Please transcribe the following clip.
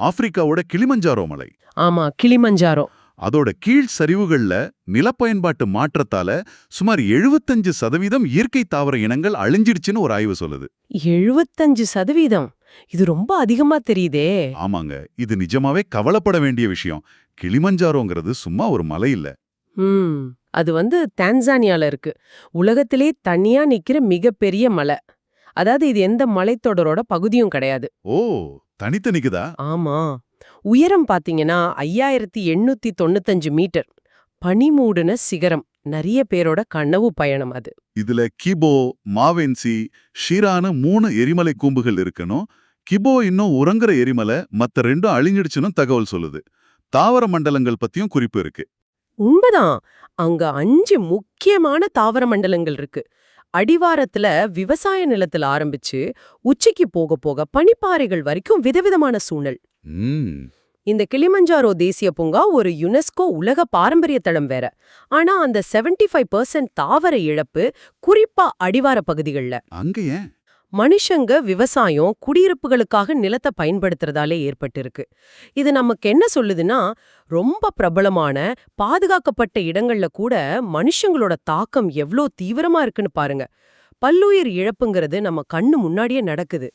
ஆப்பிரிக்காவோட Kilimanjaro மலை. ஆமா Kilimanjaro. அதோட கீழ் சரிவுகள்ல நிலப்பயன்பாட்டு மாற்றத்தால சுமார் 75% சதவீதம் இயற்கை தாவர இனங்கள் அழிஞ்சிடுச்சுன்னு ஒரு ஆய்வு சொல்லுது. எழுபத்தஞ்சு சதவீதம்? இது ரொம்ப அதிகமா தெரியுதே. ஆமாங்க இது நிஜமாவே கவலைப்பட வேண்டிய விஷயம். கிளிமஞ்சாரோங்கிறது சும்மா ஒரு மலை இல்ல. ம் அது வந்து தான்சானியால இருக்கு. உலகத்திலே தனியா நிக்கிற மிகப்பெரிய மலை. அதாவது இது எந்த மலைத்தொடரோட பகுதியும் கிடையாது. ஓ தனித்தனிக்குதா ஆமா. உயரம் பாத்தீங்கன்னா ஐயாயிரத்தி எண்ணூத்தி தொண்ணூத்தஞ்சு மீட்டர். பனிமூடுன சிகரம். நிறைய பேரோட கனவு பயணம் அது. இதுல கிபோ மாவென்சி ஷீரான மூணு எரிமலை கூம்புகள் இருக்கணும். கிபோ இன்னும் உறங்குற எரிமலை மத்த ரெண்டும் அழிஞ்சிடுச்சுன்னு தகவல் சொல்லுது. தாவர மண்டலங்கள் பத்தியும் குறிப்பு இருக்கு. உண்மைதான். அங்க அஞ்சு முக்கியமான தாவர மண்டலங்கள் இருக்கு. அடிவாரத்துல விவசாய நிலத்துல ஆரம்பிச்சு உச்சிக்கு போக போக பனிப்பாறைகள் வரைக்கும் விதவிதமான சூழல். இந்த கிளிமஞ்சாரோ தேசிய பூங்கா ஒரு யுனெஸ்கோ உலக பாரம்பரிய தளம் வேற. ஆனா அந்த 75% ஃபைவ் தாவர இழப்பு குறிப்பா அடிவார பகுதிகள்ல. அங்க ஏன்? மனுஷங்க விவசாயம் குடியிருப்புகளுக்காக நிலத்தை பயன்படுத்துறதாலே ஏற்பட்டிருக்கு. இது நமக்கு என்ன சொல்லுதுன்னா ரொம்ப பிரபலமான பாதுகாக்கப்பட்ட இடங்கள்ல கூட மனுஷங்களோட தாக்கம் எவ்ளோ தீவிரமா இருக்குன்னு பாருங்க. பல்லுயிர் இழப்புங்கிறது நம்ம கண்ணு முன்னாடியே நடக்குது.